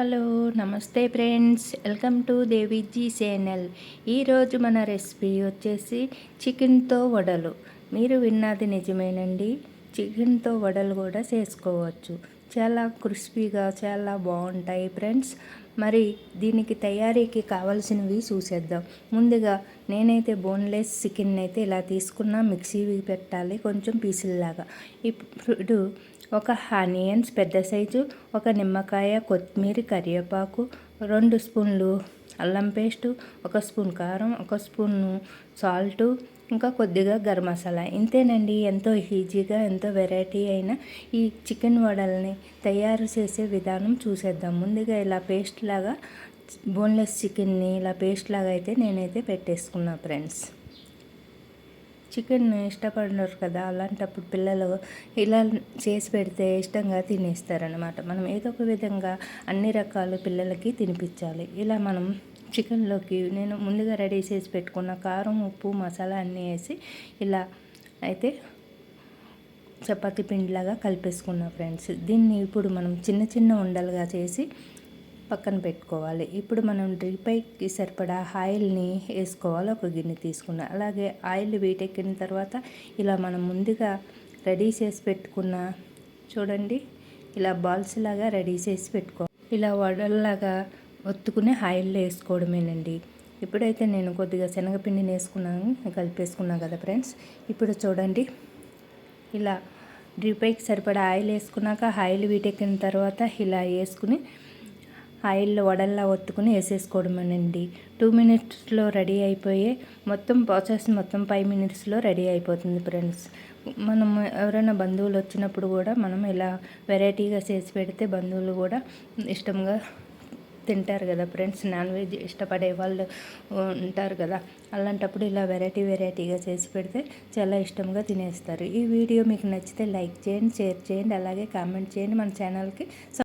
Hello నమస్తే friends. Welcome to Deviji channel. ఈరోజు మన రెసిపీ వచ్చేసి చికెన్తో వడలు. మీరు విన్నది నిజమేనండి? చికెన్తో వడలు కూడా చేసుకోవచ్చు. చాలా క్రిస్పీగా చాలా బాగుంటాయి ఫ్రెండ్స్. మరి దీనికి తయారీకి కావాల్సినవి చూసేద్దాం. ముందుగా నేనైతే బోన్లెస్ చికెన్ అయితే ఇలా తీసుకున్న మిక్సీ పెట్టాలి కొంచెం పీసుల్లాగా. ఇప్పుడు ఒక ఆనియన్స్ పెద్ద సైజు ఒక నిమ్మకాయ కొత్తిమీర కరివేపాకు రెండు స్పూన్లు అల్లం పేస్టు ఒక స్పూన్ కారం ఒక స్పూను సాల్టు ఇంకా కొద్దిగా గరం మసాలా. ఇంతేనండి ఎంతో ఈజీగా ఎంతో వెరైటీ అయిన ఈ చికెన్ వడల్ని తయారు చేసే విధానం చూసేద్దాం. ముందుగా ఇలా పేస్ట్ లాగా బోన్లెస్ చికెన్ని ఇలా పేస్ట్ లాగా అయితే నేనైతే పెట్టేసుకున్నా ఫ్రెండ్స్. చికెన్ ఇష్టపడినారు కదా అలాంటప్పుడు పిల్లలు ఇలా చేసి పెడితే ఇష్టంగా తినేస్తారనమాట మనం ఏదో ఒక విధంగా అన్ని రకాలు పిల్లలకి తినిపించాలి. ఇలా మనం చికెన్లోకి నేను ముందుగా రెడీ చేసి పెట్టుకున్న కారం ఉప్పు మసాలా అన్నీ వేసి ఇలా అయితే చపాతీ పిండిలాగా కలిపేసుకున్నా ఫ్రెండ్స్. దీన్ని ఇప్పుడు మనం చిన్న చిన్న ఉండలుగా చేసి పక్కన పెట్టుకోవాలి. ఇప్పుడు మనం డ్రిపైకి సరిపడా ఆయిల్ని వేసుకోవాలి ఒక గిన్నె తీసుకున్న. అలాగే ఆయిల్ వీటెక్కిన తర్వాత ఇలా మనం ముందుగా రెడీ చేసి పెట్టుకున్న చూడండి ఇలా బాల్స్ లాగా రెడీ చేసి పెట్టుకో ఇలా వడల్లాగా ఒత్తుకుని ఆయిల్లో వేసుకోవడమేనండి. ఇప్పుడైతే నేను కొద్దిగా శనగపిండిని వేసుకున్నాను కలిపేసుకున్నాను కదా ఫ్రెండ్స్. ఇప్పుడు చూడండి. ఇలా డ్రిపైకి సరిపడా ఆయిల్ వేసుకున్నాక ఆయిల్ వీటెక్కిన తర్వాత ఇలా వేసుకుని ఆయిల్లో వడల్లా ఒత్తుకుని వేసేసుకోవడమేనండి. టూ మినిట్స్లో రెడీ అయిపోయే మొత్తం ప్రాసెస్ మొత్తం ఫైవ్ మినిట్స్లో రెడీ అయిపోతుంది ఫ్రెండ్స్. మనం ఎవరైనా బంధువులు వచ్చినప్పుడు కూడా మనం ఇలా వెరైటీగా చేసి పెడితే బంధువులు కూడా ఇష్టంగా తింటారు కదా ఫ్రెండ్స్ నాన్ వెజ్ ఇష్టపడే వాళ్ళు ఉంటారు కదా. అలాంటప్పుడు ఇలా వెరైటీ వెరైటీగా చేసి పెడితే చాలా ఇష్టంగా తినేస్తారు. ఈ వీడియో మీకు నచ్చితే లైక్ చేయండి షేర్ చేయండి అలాగే కామెంట్ చేయండి మన ఛానల్కి.